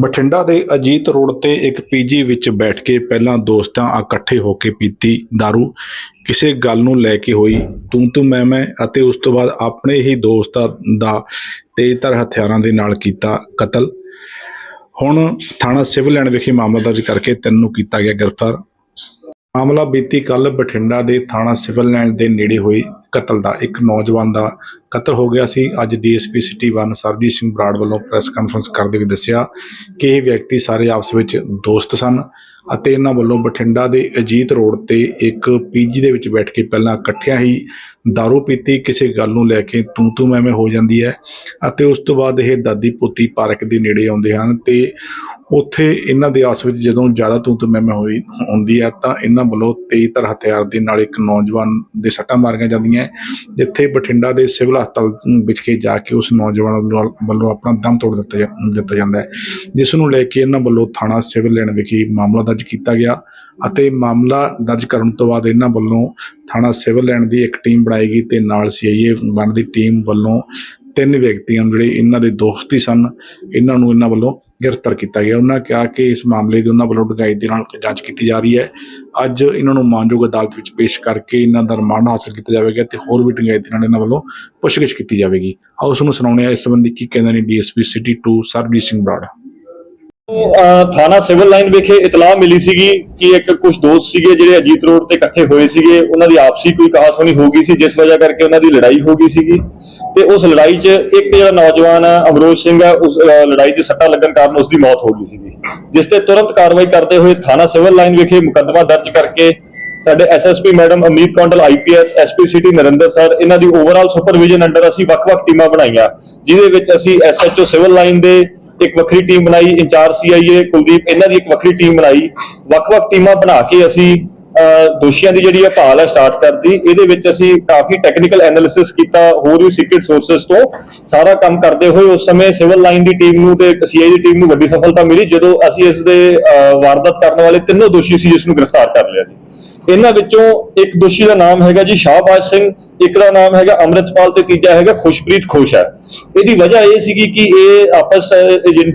ਬਠਿੰਡਾ ਦੇ ਅਜੀਤ ਰੋਡ ਤੇ ਇੱਕ ਪੀਜੀ ਵਿੱਚ ਬੈਠ ਕੇ ਪਹਿਲਾਂ ਦੋਸਤਾਂ ਇਕੱਠੇ ਹੋ ਕੇ ਪੀਤੀ दारू। ਕਿਸੇ ਗੱਲ ਨੂੰ ਲੈ ਕੇ ਹੋਈ, ਤੂੰ ਤੂੰ ਮੈਂ ਮੈਂ ਅਤੇ ਉਸ ਤੋਂ ਬਾਅਦ ਆਪਣੇ ਹੀ ਦੋਸਤਾਂ ਦਾ ਤੇਜ਼ਧਾਰ ਹਥਿਆਰਾਂ ਦੇ ਨਾਲ ਕੀਤਾ ਕਤਲ। ਹੁਣ ਥਾਣਾ ਸਿਵਲ ਲਾਈਨ ਵਿਖੇ ਮਾਮਲਾ ਦਰਜ ਕਰਕੇ ਤਿੰਨ ਨੂੰ ਕੀਤਾ ਗਿਆ ਗ੍ਰਿਫਤਾਰ। ਮਾਮਲਾ ਬੀਤੀ ਕੱਲ ਬਠਿੰਡਾ ਦੇ ਥਾਣਾ ਸਿਵਲ ਲਾਈਨ ਦੇ ਨੇੜੇ ਹੋਈ ਕਤਲ ਦਾ, ਇੱਕ ਨੌਜਵਾਨ ਦਾ ਕਤਲ ਹੋ ਗਿਆ ਸੀ। ਅੱਜ ਡੀਐਸਪੀ ਸਿਟੀ 1 ਸਰਬਜੀਤ ਸਿੰਘ ਬਰਾੜ ਵੱਲੋਂ ਪ੍ਰੈਸ ਕਾਨਫਰੰਸ ਕਰਦੇ ਹੋਏ ਦੱਸਿਆ ਕਿ ਇਹ ਵਿਅਕਤੀ ਸਾਰੇ ਆਪਸ ਵਿੱਚ ਦੋਸਤ ਸਨ ਅਤੇ ਇਹਨਾਂ ਵੱਲੋਂ ਬਠਿੰਡਾ ਦੇ ਅਜੀਤ ਰੋਡ ਤੇ ਇੱਕ ਪੀਜੀ ਦੇ ਵਿੱਚ ਬੈਠ ਕੇ ਪਹਿਲਾਂ ਇਕੱਠਿਆਂ ਹੀ दारू ਪੀਤੀ, ਕਿਸੇ ਗੱਲ ਨੂੰ ਲੈ ਕੇ ਤੂੰ ਤੂੰ ਮੈਂ ਮੈਂ ਹੋ ਜਾਂਦੀ ਹੈ ਅਤੇ ਉਸ ਤੋਂ ਬਾਅਦ ਇਹ ਦਾਦੀ ਪੋਤੀ ਪਾਰਕ ਦੇ ਨੇੜੇ ਆਉਂਦੇ ਹਨ ਤੇ ਉੱਥੇ ਇਹਨਾਂ ਦੇ ਆਸ ਵਿੱਚ ਜਦੋਂ ਜ਼ਿਆਦਾ ਤੂੰ ਤੂੰ ਮੈਂ ਮੈਂ ਹੋਈ ਹੁੰਦੀ ਹੈ ਤਾਂ ਇਹਨਾਂ ਵੱਲੋਂ ਤੇਜ਼ਧਾਰ ਹਥਿਆਰ ਦੇ ਨਾਲ ਇੱਕ ਨੌਜਵਾਨ ਦੇ ਸੱਟਾਂ ਮਾਰੀਆਂ ਜਾਂਦੀਆਂ ਜਿੱਥੇ ਬਠਿੰਡਾ ਦੇ ਸਿਵਲ ਹਸਪਤਾਲ ਵਿਖੇ ਜਾ ਕੇ ਉਸ ਨੌਜਵਾਨ ਵੱਲੋਂ- ਆਪਣਾ ਦਮ ਤੋੜ ਦਿੱਤਾ ਦਿੱਤਾ ਜਾਂਦਾ ਹੈ। ਜਿਸ ਨੂੰ ਲੈ ਕੇ ਇਹਨਾਂ ਵੱਲੋਂ ਥਾਣਾ ਸਿਵਲ ਲੈਣ ਵਿਖੇ ਮਾਮਲਾ ਦਰਜ ਕੀਤਾ ਗਿਆ ਅਤੇ ਮਾਮਲਾ ਦਰਜ ਕਰਨ ਤੋਂ ਬਾਅਦ ਇਹਨਾਂ ਵੱਲੋਂ ਥਾਣਾ ਸਿਵਲ ਲੈਣ ਦੀ ਇੱਕ ਟੀਮ ਬਣਾਈ ਗਈ ਤੇ ਨਾਲ ਸੀਆਈਏ ਵਨ ਦੀ ਟੀਮ ਵੱਲੋਂ ਤਿੰਨ ਵਿਅਕਤੀਆਂ ਜਿਹੜੇ ਇਹਨਾਂ ਦੇ ਦੋਸਤ ਹੀ ਸਨ, ਇਹਨਾਂ ਨੂੰ ਇਹਨਾਂ ਵੱਲੋਂ ਗ੍ਰਿਫਤਾਰ ਕੀਤਾ ਗਿਆ। ਉਹਨਾਂ ਕਿਹਾ ਕਿ ਇਸ ਮਾਮਲੇ ਦੀ ਉਹਨਾਂ ਵੱਲੋਂ ਡੂੰਘਾਈ ਦੇ ਨਾਲ ਜਾਂਚ ਕੀਤੀ ਜਾ ਰਹੀ ਹੈ। ਅੱਜ ਇਹਨਾਂ ਨੂੰ ਮਾਨਯੋਗ ਅਦਾਲਤ ਵਿੱਚ ਪੇਸ਼ ਕਰਕੇ ਇਹਨਾਂ ਦਾ ਰਿਮਾਂਡ ਹਾਸਲ ਕੀਤਾ ਜਾਵੇਗਾ ਤੇ ਹੋਰ ਵੀ ਡੂੰਘਾਈ ਦੇ ਨਾਲ ਇਹਨਾਂ ਵੱਲੋਂ ਪੁੱਛਗਿੱਛ ਕੀਤੀ ਜਾਵੇਗੀ। ਆਓ ਉਸ ਨੂੰ ਸੁਣਾਉਂਦੇ ਹਾਂ। ਇਸ ਸੰਬੰਧੀ ਕੀ ਕਹਿੰਦੇ ਨੇ ਡੀਐਸਪੀ ਸਿਟੀ 2 ਸਰਬਜੀਤ ਸਿੰਘ ਬਰਾੜ। ਥਾਣਾ ਸਿਵਲ ਲਾਈਨ ਵਿਖੇ ਇਤਲਾਹ ਮਿਲੀ ਸੀਗੀ ਕਿ ਇੱਕ ਕੁਝ ਦੋਸਤ ਸੀਗੇ ਜਿਹੜੇ ਅਜੀਤ ਰੋਡ ਤੇ ਇਕੱਠੇ ਹੋਏ ਸੀਗੇ। ਉਹਨਾਂ ਦੀ ਆਪਸੀ ਕੋਈ ਕਹਾਸੁਣੀ ਹੋ ਗਈ ਸੀ, ਜਿਸ ਵਜ੍ਹਾ ਕਰਕੇ ਉਹਨਾਂ ਦੀ ਲੜਾਈ ਹੋ ਗਈ ਸੀਗੀ। ਤੇ ਉਸ ਲੜਾਈ 'ਚ ਇੱਕ ਜਿਹੜਾ ਨੌਜਵਾਨ ਹੈ ਅਮਰੋਜ ਸਿੰਘ ਹੈ ਉਸ ਲੜਾਈ 'ਚ ਸੱਟਾ ਲੱਗਣ ਕਾਰਨ ਉਸ ਦੀ ਮੌਤ ਹੋ ਗਈ ਸੀਗੀ। ਜਿਸ ਤੇ ਤੁਰੰਤ ਕਾਰਵਾਈ ਕਰਦੇ ਹੋਏ ਥਾਣਾ ਸਿਵਲ ਲਾਈਨ ਵਿਖੇ ਮੁਕੱਦਮਾ ਦਰਜ ਕਰਕੇ ਸਾਡੇ SSP madam Amit Kondal IPS SP city Narinder sir, ਇਹਨਾਂ ਦੀ ਓਵਰਆਲ ਸੁਪਰਵਿਜ਼ਨ ਅੰਡਰ ਅਸੀਂ ਵੱਖ-ਵੱਖ ਟੀਮਾਂ ਬਣਾਈਆਂ, ਜਿਹਦੇ ਵਿੱਚ ਅਸੀਂ ਐਸਐਚਓ ਸਿਵਲ ਲਾਈਨ ਦੇ ਇੱਕ ਵੱਖਰੀ ਟੀਮ ਬਣਾਈ, ਇੰਚਾਰਜ ਸੀਆਈਏ ਕੁਲਦੀਪ, ਇਹਨਾਂ ਦੀ ਇੱਕ ਵੱਖਰੀ ਟੀਮ ਬਣਾਈ। ਵੱਖ-ਵੱਖ ਟੀਮਾਂ ਬਣਾ ਕੇ ਅਸੀਂ ਦੋਸ਼ੀਆਂ ਦੀ ਜਿਹੜੀ ਹੈ ਭਾਲ ਹੈ ਸਟਾਰਟ ਕਰਦੀ ਇਹਦੇ ਵਿੱਚ ਅਸੀਂ ਕਾਫੀ ਟੈਕਨੀਕਲ ਐਨਾਲਿਸਿਸ ਕੀਤਾ, ਹੋਰ ਵੀ ਸੀਕ੍ਰੀਟ ਸੋਰਸਸ ਤੋਂ। ਸਾਰਾ ਕੰਮ ਕਰਦੇ ਹੋਏ ਉਸ ਸਮੇਂ ਸਿਵਲ ਲਾਈਨ ਦੀ ਟੀਮ ਨੂੰ ਤੇ ਸੀਆਈ ਦੀ ਟੀਮ ਨੂੰ ਵੱਡੀ ਸਫਲਤਾ ਮਿਲੀ, ਜਦੋਂ ਅਸੀਂ ਇਸ ਦੇ ਵਾਰਦਾਤ ਕਰਨ ਵਾਲੇ ਤਿੰਨੋਂ ਦੋਸ਼ੀ ਸੀ, ਜਿਸ ਨੂੰ ਗ੍ਰਿਫਤਾਰ ਕਰ ਲਿਆ ਜੀ। ਇਹਨਾਂ ਵਿੱਚੋਂ ਇੱਕ ਦੋਸ਼ੀ ਦਾ ਨਾਮ ਹੈਗਾ ਜੀ ਸ਼ਾਹਬਾਜ਼ ਸਿੰਘ ਇੱਕ ਦਾ ਨਾਮ ਹੈਗਾ, ਅੰਮ੍ਰਿਤਪਾਲ ਤੇ ਤੀਜਾ ਹੈਗਾ, ਖੁਸ਼ਪ੍ਰੀਤ ਖੁਸ਼ ਹੈ। ਇਹਦੀ ਵਜ੍ਹਾ ਇਹ ਸੀਗੀ ਕਿ ਇਹ ਆਪਸ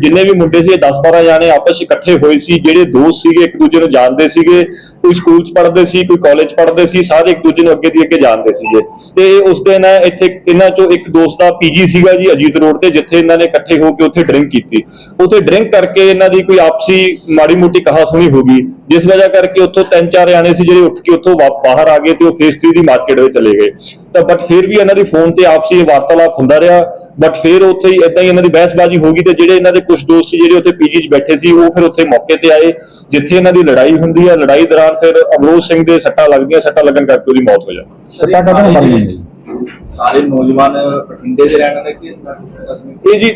ਜਿੰਨੇ ਵੀ ਮੁੰਡੇ ਸੀ, ਇਹ 10 12 ਜਾਣੇ ਆਪਸ ਇਕੱਠੇ ਹੋਏ ਸੀ, ਜਿਹੜੇ ਦੋਸਤ ਸੀਗੇ, ਇੱਕ ਦੂਜੇ ਨੂੰ ਜਾਣਦੇ ਸੀਗੇ, ਕੋਈ ਸਕੂਲ 'ਚ ਪੜ੍ਹਦੇ ਸੀ, ਕੋਈ ਕਾਲਜ ਪੜ੍ਹਦੇ ਸੀ, ਸਾਰੇ ਇੱਕ ਦੂਜੇ ਨੂੰ ਅੱਗੇ ਦੀ ਅੱਗੇ ਜਾਣਦੇ ਸੀਗੇ। ਤੇ ਉਸ ਦਿਨ ਇੱਥੇ ਇਹਨਾਂ 'ਚੋਂ ਇੱਕ ਦੋਸਤ ਦਾ ਪੀਜੀ ਸੀਗਾ ਜੀ, ਅਜੀਤ ਰੋਡ ਤੇ, ਜਿੱਥੇ ਇਹਨਾਂ ਨੇ ਇਕੱਠੇ ਹੋ ਕੇ ਉੱਥੇ ਡਰਿੰਕ ਕੀਤੀ। ਉੱਥੇ ਡਰਿੰਕ ਕਰਕੇ ਇਹਨਾਂ ਦੀ ਕੋਈ ਆਪਸੀ ਮਾੜੀ ਮੋਟੀ ਕਹਾ ਸੁਣੀ ਹੋ ਗਈ, ਜਿਸ ਵਜ੍ਹਾ ਕਰਕੇ ਉੱਥੋਂ ਤਿੰਨ ਚਾਰ ਜਾਣੇ ਸੀ ਜਿਹੜੇ ਉੱਠ ਕੇ ਉੱਥੋਂ ਵਾ- ਬਾਹਰ ਆ ਗਏ ਤੇ ਉਹ ਫੇਸ 3 ਦੀ ਮਾਰਕੀਟ ਵਿੱਚ ਚਲੇ ਗਏ। ਤਾਂ ਬਟ ਫਿਰ ਵੀ ਇਹਨਾਂ ਦੀ ਫੋਨ ਤੇ ਆਪਸੀ ਵਾਰਤਾਲਾਪ ਹੁੰਦਾ ਰਿਹਾ। ਬਟ ਫਿਰ ਉੱਥੇ ਹੀ ਇਦਾਂ ਹੀ ਇਹਨਾਂ ਦੀ ਬਹਿਸਬਾਜ਼ੀ ਹੋ ਗਈ ਤੇ ਜਿਹੜੇ ਇਹਨਾਂ ਦੇ ਕੁਝ ਦੋਸਤ ਸੀ, ਜਿਹੜੇ ਉੱਥੇ ਪੀਜੀ 'ਚ ਬੈਠੇ ਸੀ, ਉਹ ਫਿਰ ਉੱਥੇ ਮੌਕੇ ਤੇ ਆਏ, ਜਿੱਥੇ ਇਹਨਾਂ ਦੀ ਲੜਾਈ ਹੁੰਦੀ ਹੈ ਲੜਾਈ ਦੌਰਾਨ ਫਿਰ ਅਮਰੋਜ ਸਿੰਘ ਦੇ ਸੱਟਾਂ ਲੱਗਦੀਆਂ, ਸੱਟਾਂ ਲੱਗਣ ਕਰਕੇ ਉਹਦੀ ਮੌਤ ਹੋ ਜਾਂਦੀ। ਸੱਟਾਂ ਕਦੋਂ ਮਾਰੀਆਂ ਸਾਰੇ ਨੌਜਵਾਨ ਬਠਿੰਡੇ ਦੇ ਰਹਿਣ ਵਾਲੇ ਕਿ ਇਹ ਜੀ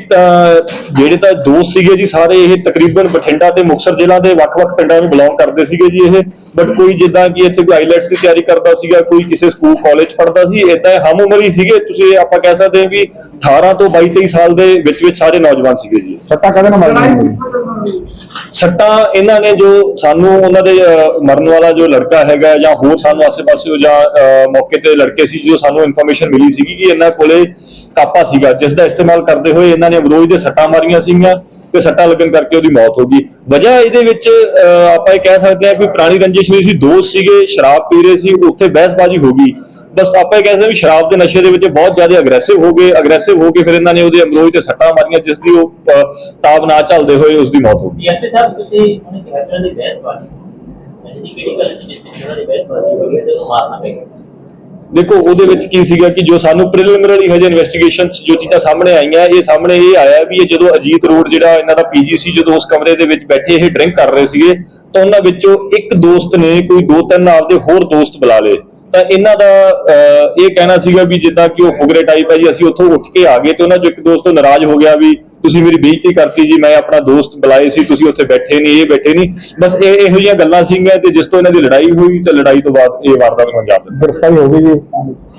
ਜਿਹੜੇ ਤਾਂ ਦੋਸਤ ਸੀਗੇ ਜੀ ਸਾਰੇ ਇਹ ਤਕਰੀਬਨ ਬਠਿੰਡਾ ਤੇ ਮੁਕਤਸਰ ਜ਼ਿਲ੍ਹਾ ਦੇ ਵੱਖ-ਵੱਖ ਪਿੰਡਾਂ ਨੂੰ ਬਿਲੋਂਗ ਕਰਦੇ ਸੀਗੇ ਜੀ ਇਹ। ਬਟ ਕੋਈ ਜਿੱਦਾਂ ਕਿ ਇੱਥੇ ਕੋਈ ਆਈਲੈਟਸ ਦੀ ਤਿਆਰੀ ਕਰਦਾ ਸੀਗਾ ਕੋਈ ਕਿਸੇ ਸਕੂਲ ਕਾਲਜ ਪੜ੍ਹਦਾ ਸੀ ਇਦਾਂ ਹਮ ਉਮਰ ਹੀ ਸੀਗੇ। ਤੁਸੀਂ ਆਪਾਂ ਕਹਿ ਸਕਦੇ ਹਾਂ ਕਿ 18 ਤੋਂ 22 23 ਸਾਲ ਦੇ ਵਿੱਚ ਵਿੱਚ ਸਾਰੇ ਨੌਜਵਾਨ ਸੀਗੇ ਜੀ। ਸੱਟਾਂ ਕਦੋਂ ਮਾਰੀਆਂ ਜੀ? ਸੱਟਾਂ ਇਹਨਾਂ ਨੇ ਜੋ ਸਾਨੂੰ ਉਹਨਾਂ ਦੇ ਅਹ, ਮਰਨ ਵਾਲਾ ਜੋ ਲੜਕਾ ਹੈਗਾ ਜਾਂ ਹੋਰ ਸਾਨੂੰ ਆਸੇ-ਪਾਸੇ ਜਾਂ ਅਹ, ਮੌਕੇ ਤੇ ਲੜਕੇ ਸੀ ਜੋ ਸਾਨੂੰ ਇਨਫੋਰਮੇਸ਼ਨ ਮਿਲੀ ਸੀਗੀ ਕਿ ਇਹਨਾਂ ਕੋਲੇ ਕਾਪਾ ਸੀਗਾ ਜਿਸ ਦਾ ਇਸਤੇਮਾਲ ਕਰਦੇ ਹੋਏ ਇਹਨਾਂ ਨੇ ਅਮਰੋਜ ਦੇ ਸੱਟਾਂ ਮਾਰੀਆਂ ਸੀਗੀਆਂ ਤੇ ਸੱਟਾਂ ਲੱਗਣ ਕਰਕੇ ਉਹਦੀ ਮੌਤ ਹੋ ਗਈ। ਵਜ੍ਹਾ ਇਹਦੇ ਵਿੱਚ ਅਹ, ਆਪਾਂ ਇਹ ਕਹਿ ਸਕਦੇ ਹਾਂ ਕਿ ਪੁਰਾਣੀ ਰੰਜਿਸ਼ ਨਹੀਂ ਸੀ ਦੋਸਤ ਸੀਗੇ ਸ਼ਰਾਬ ਪੀ ਰਹੇ ਸੀ ਉੱਥੇ ਬਹਿਸਬਾਜ਼ੀ ਹੋ ਗਈ। ਬਸ ਆਪਾਂ ਇਹ ਕਹਿੰਦੇ ਵੀ ਸ਼ਰਾਬ ਦੇ ਨਸ਼ੇ ਦੇ ਵਿੱਚ ਬਹੁਤ ਜ਼ਿਆਦਾ ਅਗਰੈਸਿਵ ਹੋ ਗਏ ਅਗਰੈਸਿਵ ਹੋ ਕੇ ਫਿਰ ਇਹਨਾਂ ਨੇ ਉਹਦੇ ਅਮਰੋਜ ਤੇ ਸੱਟਾਂ ਮਾਰੀਆਂ ਜਿਸ ਦੀ ਉਹ ਤਾਬ ਨਾ ਚੱਲਦੇ ਹੋਏ ਉਸ ਦੀ ਮੌਤ ਹੋ ਗਈ। ਐਸੇ ਸਾਹਿਬ ਤੁਸੀਂ ਉਹਨੇ ਕਿਹਾ ਕਿ ਉਹਦੀ ਬਹਿਸਬਾਜ਼ੀ ਜਿਹੜੀ ਕਿਹੜੀ ਗੱਲ ਸੀ ਜਿਸ ਵਿੱਚ ਉਹਨਾਂ ਦੀ ਬਹਿਸਬਾਜ਼ੀ ਹੋਈ ਹੈ ਤੇ ਉਹਨੂੰ ਮਾਰਨਾ ਪਿਆ ਦੇਖੋ ਉਹਦੇ ਵਿੱਚ ਕੀ ਸੀਗਾ ਕਿ ਜੋ ਸਾਨੂੰ ਪ੍ਰੀਲਿਮਿਨਰੀ ਹਜੇ ਇਨਵੈਸਟੀਗੇਸ਼ਨ ਜੋ ਚੀਜ਼ਾਂ ਸਾਹਮਣੇ ਆਈਆਂ ਇਹ ਸਾਹਮਣੇ ਇਹ ਆਇਆ ਵੀ ਇਹ ਜਦੋਂ ਅਜੀਤ ਰੋਡ ਜਿਹੜਾ ਇਹਨਾਂ ਦਾ ਪੀਜੀ ਸੀ ਜਦੋਂ ਉਸ ਕਮਰੇ ਦੇ ਵਿੱਚ ਬੈਠੇ ਇਹ ਡਰਿੰਕ ਕਰ ਰਹੇ ਸੀਗੇ ਤਾਂ ਉਹਨਾਂ ਵਿੱਚੋਂ ਇੱਕ ਦੋਸਤ ਨੇ ਕੋਈ ਦੋ ਤਿੰਨ ਆਪਦੇ ਹੋਰ ਦੋਸਤ ਬੁਲਾ ਲਏ। ਤਾਂ ਇਹਨਾਂ ਦਾ ਇਹ ਕਹਿਣਾ ਸੀਗਾ ਵੀ ਜਿੱਦਾਂ ਕਿ ਉਹ ਫੁਗਰੇ ਟਾਈਪ ਹੈ ਜੀ ਅਸੀਂ ਉੱਥੋਂ ਉੱਠ ਕੇ ਆ ਗਏ ਤੇ ਉਹਨਾਂ ਚੋਂ ਇੱਕ ਦੋਸਤ ਤੋਂ ਨਾਰਾਜ਼ ਹੋ ਗਿਆ ਵੀ ਤੁਸੀਂ ਮੇਰੀ ਬੇਇੱਜ਼ਤੀ ਕਰਤੀ ਜੀ ਮੈਂ ਆਪਣਾ ਦੋਸਤ ਬੁਲਾਏ ਸੀ ਤੁਸੀਂ ਉੱਥੇ ਬੈਠੇ ਨਹੀਂ ਇਹ ਬੈਠੇ ਨਹੀਂ। ਬਸ ਇਹ ਇਹੋ ਜਿਹੀਆਂ ਗੱਲਾਂ ਸੀਗੀਆਂ ਤੇ ਜਿਸ ਤੋਂ ਇਹਨਾਂ ਦੀ ਲੜਾਈ ਹੋਈ ਤੇ ਲੜਾਈ ਤੋਂ ਬਾਅਦ ਇਹ ਵਾਰਦਾਤ ਨੂੰ ਅੰਜਾਮ ਦਿੱਤਾ। ਗ੍ਰਿਫਤਾਰੀ ਹੋ ਗਈ ਜੀ।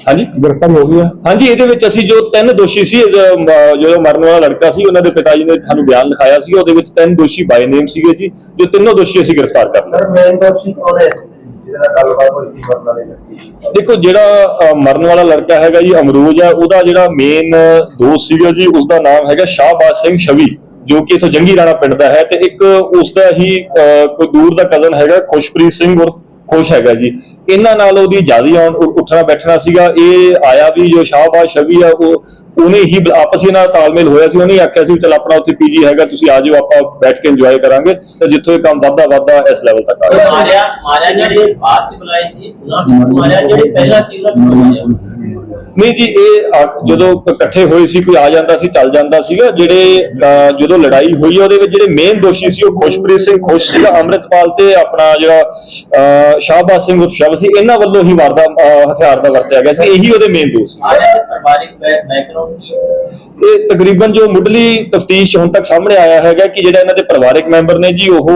ਹਾਂਜੀ? ਗ੍ਰਿਫਤਾਰੀ ਹੋ ਗਈ ਹੈ ਹਾਂਜੀ ਇਹਦੇ ਵਿੱਚ ਅਸੀਂ ਜੋ ਤਿੰਨ ਦੋਸ਼ੀ ਸੀ ਜੋ ਮਰਨ ਵਾਲਾ ਲੜਕਾ ਸੀ ਉਹਨਾਂ ਦੇ ਪਿਤਾ ਜੀ ਨੇ ਸਾਨੂੰ ਬਿਆਨ ਲਿਖਾਇਆ ਸੀ ਉਹਦੇ ਵਿੱਚ ਤਿੰਨ ਦੋਸ਼ੀ ਬਾਈ ਨੇਮ ਸੀਗੇ ਜੀ ਜੋ ਤਿੰਨੋਂ ਦੋਸ਼ੀ ਅਸੀਂ ਗ੍ਰਿਫਤਾਰ ਕਰ ਲਏ। ਸਰ ਮੇਨ ਦੋਸ਼ੀ ਕੌਣ ਹੈ ਜਿਹਦੇ ਨਾਲ ਗੱਲਬਾਤ ਹੋਈ ਸੀ ਮਰਨ ਵਾਲੇ ਵਿਅਕਤੀ ਦੇਖੋ ਜਿਹੜਾ ਅ, ਮਰਨ ਵਾਲਾ ਲੜਕਾ ਹੈਗਾ ਜੀ ਅਮਰੂਜ ਹੈ ਉਹਦਾ ਜਿਹੜਾ ਮੇਨ ਦੋਸਤ ਸੀਗਾ ਜੀ ਉਸ ਦਾ ਨਾਮ ਹੈਗਾ ਸ਼ਾਹਬਾਜ਼ ਸਿੰਘ ਸ਼ਵੀ ਜੋ ਕਿ ਇਥੋਂ ਜੰਗੀ ਰਾਣਾ ਪਿੰਡ ਦਾ ਹੈ ਤੇ ਇੱਕ ਉਸ ਦਾ ਹੀ ਅਹ, ਕੋਈ ਦੂਰ ਦਾ ਕਜ਼ਨ ਹੈਗਾ ਖੁਸ਼ਪ੍ਰੀਤ ਸਿੰਘ ਉਰਫ ਖੁਸ਼ ਹੈਗਾ ਜੀ। ਇਹਨਾਂ ਨਾਲ ਉਹਦੀ ਜ਼ਿਆਦਾ ਉੱਠਣਾ, ਬੈਠਣਾ ਸੀਗਾ। ਇਹ ਆਇਆ ਵੀ ਜੋ ਸ਼ਾਹਬਾਜ਼ ਛਵੀ ਆ, ਉਹ, ਉਹਨੇ ਹੀ ਆਪਸ ਵਿੱਚ ਨਾਲ ਤਾਲਮੇਲ ਹੋਇਆ ਸੀ। ਉਹਨੇ ਆਖਿਆ ਸੀ, ਚਲ ਆਪਣਾ ਉੱਥੇ ਪੀਜੀ ਹੈਗਾ, ਤੁਸੀਂ ਆ ਜਾਓ ਆਪਾਂ ਬੈਠ ਕੇ ਇੰਜੋਏ ਕਰਾਂਗੇ। ਤਾਂ ਜਿੱਥੋਂ ਇਹ ਕੰਮ ਵੱਧਦਾ ਵੱਧਦਾ ਇਸ ਲੈਵਲ ਤੱਕ ਆ ਗਿਆ। ਮਾਰਿਆ ਮਾਰਿਆ ਜਿਹੜੇ ਬਾਅਦ ਚ ਬੁਲਾਏ ਸੀ, ਉਹਨਾਂ ਨੂੰ ਮਾਰਿਆ, ਜਿਹੜੇ ਪਹਿਲਾਂ ਸੀ, ਉਹਨਾਂ ਨੂੰ ਮਾਰਿਆ। ਨਹੀਂ ਜੀ ਇਹ ਆ- ਜਦੋਂ ਇਕੱਠੇ ਹੋਏ ਸੀ ਕੋਈ ਆ ਜਾਂਦਾ ਸੀ ਚੱਲ ਜਾਂਦਾ ਸੀਗਾ ਜਿਹੜੇ ਅਹ, ਜਦੋਂ ਲੜਾਈ ਹੋਈ ਉਹਦੇ ਵਿੱਚ ਜਿਹੜੇ ਮੇਨ ਦੋਸ਼ੀ ਸੀ ਉਹ ਖੁਸ਼ਪ੍ਰੀਤ ਸਿੰਘ ਖੁਸ਼ ਸੀਗਾ ਅੰਮ੍ਰਿਤਪਾਲ ਤੇ ਆਪਣਾ ਜਿਹੜਾ ਅਹ, ਸ਼ਾਹਬਾਜ਼ ਸਿੰਘ ਉਰਫ ਸ਼ਬ ਸੀ ਇਹਨਾਂ ਵੱਲੋਂ ਹੀ ਵਾਰਦਾ ਅਹ, ਹਥਿਆਰ ਦਾ ਵਰਤਿਆ ਗਿਆ ਸੀ ਇਹੀ ਉਹਦੇ ਮੇਨ ਦੋਸ਼ ਸੀ। ਮਾਰਿਆ ਦੇ ਪਰਿਵਾਰਿਕ ਬੈਕਗ੍ਰਾਉਂਡ ਕੀ ਹੈ? ਇਹ ਤਕਰੀਬਨ ਜੋ ਮੁੱਢਲੀ ਤਫਤੀਸ਼ ਹੁਣ ਤੱਕ ਸਾਹਮਣੇ ਆਇਆ ਹੈਗਾ ਕਿ ਜਿਹੜਾ ਇਹਨਾਂ ਦੇ ਪਰਿਵਾਰਕ ਮੈਂਬਰ ਨੇ ਜੀ, ਉਹ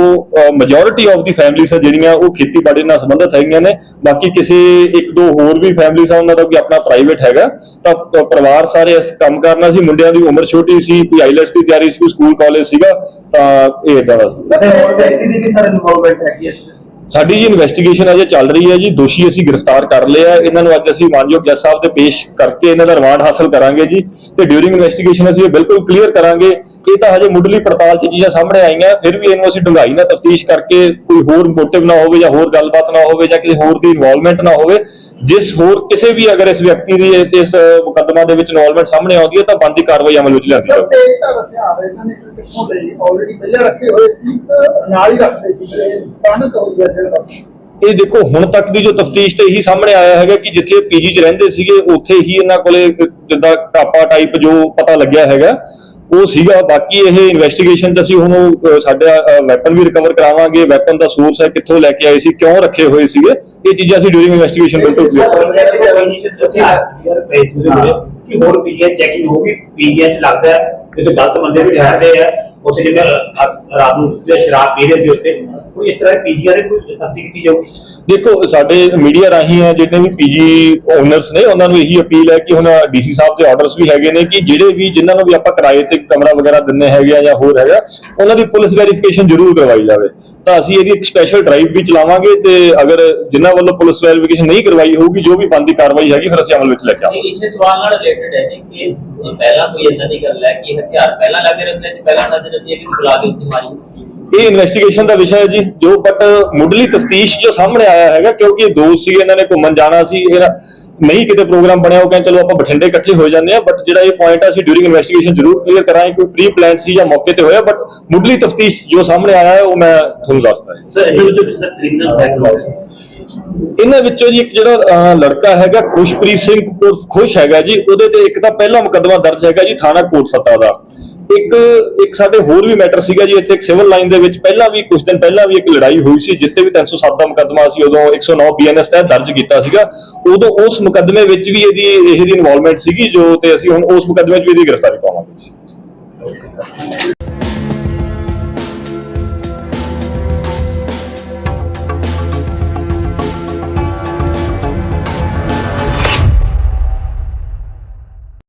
ਮੈਜੋਰਿਟੀ ਆਫ ਦੀ ਫੈਮਿਲੀਜ਼ ਆ ਜਿਹੜੀਆਂ ਉਹ ਖੇਤੀਬਾੜੀ ਨਾਲ ਸੰਬੰਧਿਤ ਹੈਗੀਆਂ ਨੇ। ਬਾਕੀ ਕਿਸੇ ਇੱਕ ਦੋ ਹੋਰ ਵੀ ਫੈਮਿਲੀਜ਼ ਆ, ਉਹਨਾਂ ਦਾ ਵੀ ਆਪਣਾ ਪ੍ਰਾਈਵੇਟ ਹੈਗਾ। ਤਾਂ ਪਰਿਵਾਰ ਸਾਰੇ ਇਸ ਕੰਮ ਕਰਨਾ ਸੀ, ਮੁੰਡਿਆਂ ਦੀ ਉਮਰ ਛੋਟੀ ਸੀ, ਕੋਈ ਆਈਲੈਟਸ ਦੀ ਤਿਆਰੀ ਸੀ ਸਕੂਲ ਕਾਲਜ ਸੀਗਾ, ਤਾਂ ਇਹ ਏਦਾਂ ਦਾ ਸੀ। ਸਰ, ਹੋਰ ਵਿਅਕਤੀ ਦੀ ਵੀ ਸਰ ਇਨਵੋਲਵਮੈਂਟ ਹੈਗੀ ਇਸ ਸਾਡੀ ਜੀ ਇਨਵੈਸਟੀਗੇਸ਼ਨ ਅਜੇ ਚੱਲ ਰਹੀ ਹੈ ਜੀ। ਦੋਸ਼ੀ ਅਸੀਂ ਗ੍ਰਿਫਤਾਰ ਕਰ ਲਿਆ ਇਹਨਾਂ ਨੂੰ ਅੱਜ ਅਸੀਂ ਮਾਨਯੋਗ ਜੱਜ ਸਾਹਿਬ ਦੇ ਪੇਸ਼ ਕਰਕੇ ਇਹਨਾਂ ਦਾ ਰਿਮਾਂਡ ਹਾਸਲ ਕਰਾਂਗੇ ਜੀ। ਤੇ ਡਿਊਰਿੰਗ ਇਨਵੈਸਟੀਗੇਸ਼ਨ ਅਸੀਂ ਇਹ ਬਿਲਕੁਲ ਕਲੀਅਰ ਕਰਾਂਗੇ ਇਹ ਤਾਂ ਹਜੇ ਮੁੱਢਲੀ ਪੜਤਾਲ 'ਚ ਚੀਜ਼ਾਂ ਸਾਹਮਣੇ ਆਈਆਂ ਫਿਰ ਵੀ ਇਹਨੂੰ ਅਸੀਂ ਡੂੰਘਾਈ ਨਾਲ ਤਫਤੀਸ਼ ਕਰਕੇ ਕੋਈ ਹੋਰ ਮੋਟਿਵ ਨਾ ਹੋਵੇ ਜਾਂ ਹੋਰ ਗੱਲਬਾਤ ਨਾ ਹੋਵੇ ਜਾਂ ਕਿਸੇ ਹੋਰ ਦੀ ਇਨਵੋਲਵਮੈਂਟ ਨਾ ਹੋਵੇ ਜਿਸ ਹੋਰ ਕਿਸੇ ਵੀ ਅਗਰ ਇਸ ਵਿਅਕਤੀ ਦੀ ਇਸ ਮੁਕੱਦਮਾ ਦੇ ਵਿੱਚ ਇਨਵੋਲਵਮੈਂਟ ਸਾਹਮਣੇ ਆਉਂਦੀ ਹੈ ਤਾਂ ਬੰਦੀ ਕਾਰਵਾਈ ਅਮਲ ਵਿੱਚ ਲਿਆਂਦੀ ਸਰ ਜਾਵੇ ਤੇ ਸਰ ਹਥਿਆਰ ਇਹਨਾਂ ਨੇ ਕਿੱਥੋਂ ਦੇ ਆਲਰੇਡੀ ਪਹਿਲਾਂ ਰੱਖੇ ਹੋਏ ਸੀ ਨਾਲ ਹੀ ਰੱਖਦੇ ਸੀ ਤੇ ਅਚਾਨਕ ਹੈ ਜਿਹੜਾ ਇਹ ਦੇਖੋ ਹੁਣ ਤੱਕ ਦੀ ਜੋ ਤਫਤੀਸ਼ ਤੇ ਇਹੀ ਸਾਹਮਣੇ ਆਇਆ ਹੈਗਾ ਕਿ ਜਿੱਥੇ ਪੀਜੀ 'ਚ ਰਹਿੰਦੇ ਸੀਗੇ ਉੱਥੇ ਹੀ ਇਹਨਾਂ ਕੋਲੇ ਜਿੱਦਾਂ ਟਾਪਾ ਟਾਈਪ ਜੋ ਪਤਾ ਲੱਗਿਆ ਹੈਗਾ ਉਹ ਸੀਗਾ। ਬਾਕੀ ਇਹ ਇਨਵੈਸਟੀਗੇਸ਼ਨ 'ਚ ਅਸੀਂ ਹੁਣ ਉਹ, ਸਾਡਾ ਵੈਪਨ ਵੀ ਰਿਕਵਰ ਕਰਾਵਾਂਗੇ। ਵੈਪਨ ਦਾ ਸੋਰਸ ਹੈ ਕਿੱਥੋਂ ਲੈ ਕੇ ਆਏ ਸੀ ਕਿਉਂ ਰੱਖੇ ਹੋਏ ਸੀਗੇ। ਇਹ ਚੀਜ਼ਾਂ ਅਸੀਂ ਡਿਊਰਿੰਗ ਇਨਵੈਸਟੀਗੇਸ਼ਨ ਬਿਲਕੁਲ ਕਿ ਹੋਰ ਪੀਜੀਆ ਚੈਕਿੰਗ ਹੋਊਗੀ ਪੀਜੀਆ ਚ ਲੱਗਦਾ ਹੈ ਕਿ ਗਲਤ ਬੰਦੇ ਵੀ ਠਹਿਰਦੇ ਆ। ਉੱਥੇ ਜਿਵੇਂ ਰਾਤ ਨੂੰ ਜਿਹੜੇ ਸ਼ਰਾਬ ਪੀ ਰਹੇ ਸੀ ਉੱਥੇ। ਕੋਈ ਇਸ ਤਰ੍ਹਾਂ ਪੀਜੀਆ ਦੇ ਕੋਈ ਸਖਤੀ ਕੀਤੀ ਜਾਊਗੀ ਦੇਖੋ ਸਾਡੇ ਮੀਡੀਆ ਰਾਹੀਂ ਹੈ ਜਿਹੜੇ ਵੀ ਪੀਜੀ ਓਨਰਸ ਨੇ ਉਹਨਾਂ ਨੂੰ ਇਹੀ ਅਪੀਲ ਹੈ ਕਿ ਹੁਣ ਡੀਸੀ ਸਾਹਿਬ ਦੇ ਆਰਡਰਸ ਵੀ ਹੈਗੇ ਨੇ ਕਿ ਜਿਹੜੇ ਵੀ ਜਿਨ੍ਹਾਂ ਨੂੰ ਵੀ ਆਪਾਂ ਕਿਰਾਏ ਤੇ ਕਮਰਾ ਵਗੈਰਾ ਦਿੰਨੇ ਹੈਗੇ ਆ ਜਾਂ ਹੋਰ ਹੈਗਾ ਉਹਨਾਂ ਦੀ ਪੁਲਿਸ ਵੈਰੀਫਿਕੇਸ਼ਨ ਜ਼ਰੂਰ ਕਰਵਾਈ ਜਾਵੇ। ਤਾਂ ਅਸੀਂ ਇਹਦੀ ਇੱਕ ਸਪੈਸ਼ਲ ਡਰਾਈਵ ਵੀ ਚਲਾਵਾਂਗੇ ਤੇ ਅਗਰ ਜਿਨ੍ਹਾਂ ਵੱਲੋਂ ਪੁਲਿਸ ਵੈਰੀਫਿਕੇਸ਼ਨ ਨਹੀਂ ਕਰਵਾਈ ਹੋਊਗੀ ਜੋ ਵੀ ਬੰਦੀ ਕਾਰਵਾਈ ਹੈਗੀ ਫਿਰ ਅਸੀਂ ਅਮਲ ਵਿੱਚ ਲੈ ਕੇ ਆਵਾਂਗੇ। ਇਸੇ ਸਵਾਲ ਨਾਲ ਰਿਲੇਟਡ ਹੈ ਜੀ ਕਿ ਪਹਿਲਾਂ ਕੋਈ ਇਦਾਂ ਦੀ ਗੱਲ ਹੈ ਕਿ ਹਥਿਆਰ ਪਹਿਲਾਂ ਲੱਗੇ ਰਹਿੰਦੇ ਸੀ ਪਹਿਲਾਂ ਸਾਜੇ ਰਚੀ ਵੀ ਬੁਲਾ ਕੇ ਉੱਤੇ ਮਾਰੀ। ਇਹ ਇਨਵੈਸਟੀਗੇਸ਼ਨ ਦਾ ਵਿਸ਼ਾ ਹੈ ਜੀ ਜੋ ਬਟ ਮੁੱਢਲੀ ਤਫਤੀਸ਼ ਜੋ ਸਾਹਮਣੇ ਆਇਆ ਹੈਗਾ ਕਿਉਂਕਿ ਇਹ ਦੋਸਤ ਸੀਗੇ ਇਹਨਾਂ ਨੇ ਘੁੰਮਣ ਜਾਣਾ ਸੀ ਇਹ ਨਹੀਂ ਕਿਤੇ ਪ੍ਰੋਗਰਾਮ ਬਣਿਆ ਉਹ ਕਹਿੰਦੇ ਚਲੋ ਆਪਾਂ ਬਠਿੰਡੇ ਇਕੱਠੇ ਹੋ ਜਾਂਦੇ ਆ ਬਟ ਜਿਹੜਾ ਇਹ ਪੁਆਇੰਟ ਆ ਅਸੀਂ ਡਿਊਰਿੰਗ ਇਨਵੈਸਟੀਗੇਸ਼ਨ ਜ਼ਰੂਰ ਕਲੀਅਰ ਕਰਾਂਗੇ ਕੋਈ ਪ੍ਰੀ ਪਲਾਨ ਸੀ ਜਾਂ ਮੌਕੇ ਤੇ ਹੋਇਆ ਬਟ ਮੁੱਢਲੀ ਤਫਤੀਸ਼ ਜੋ ਸਾਹਮਣੇ ਆਇਆ ਹੈ ਉਹ ਮੈਂ ਤੁਹਾਨੂੰ ਦੱਸਦਾ ਹਾਂ ਸਰ ਇਹਦੇ ਵਿੱਚ ਸਰ ਕ੍ਰਿਮੀਨਲ ਬੈਕਗ੍ਰਾਉਂਡ ਇਹਨਾਂ ਵਿੱਚੋਂ ਜੀ ਇੱਕ ਜਿਹੜਾ ਲੜਕਾ ਹੈਗਾ ਖੁਸ਼ਪ੍ਰੀਤ ਸਿੰਘ ਖੁਸ਼ ਹੈਗਾ ਜੀ ਉਹਦੇ ਤੇ ਇੱਕ ਤਾਂ ਪਹਿਲਾ ਮੁਕੱਦਮਾ ਦਰਜ ਹੈਗਾ ਜੀ ਥਾਣਾ ਕੋਟਫੱਤਾ ਦਾ। ਇੱਕ ਇੱਕ ਸਾਡੇ ਹੋਰ ਵੀ ਮੈਟਰ ਸੀਗਾ ਜੀ, ਇੱਥੇ ਇੱਕ ਸਿਵਲ ਲਾਈਨ ਦੇ ਵਿੱਚ ਪਹਿਲਾਂ ਵੀ ਕੁਝ ਦਿਨ ਪਹਿਲਾਂ ਵੀ ਇੱਕ ਲੜਾਈ ਹੋਈ ਸੀ ਜਿੱਤੇ ਵੀ 307 ਦਾ ਮੁਕੱਦਮਾ ਸੀ, ਉਦੋਂ 109 ਬੀਐਨਐਸ ਤਹਿਤ ਦਰਜ ਕੀਤਾ ਸੀਗਾ। ਉਦੋਂ ਉਸ ਮੁਕੱਦਮੇ ਵਿੱਚ ਵੀ ਇਹਦੀ ਇਹਦੀ ਇਨਵੋਲਵਮੈਂਟ ਸੀਗੀ, ਜੋ ਤੇ ਅਸੀਂ ਹੁਣ ਉਸ ਮੁਕੱਦਮੇ 'ਚ ਵੀ ਇਹਦੀ ਗ੍ਰਿਫਤਾਰੀ ਪਾਵਾਂਗੇ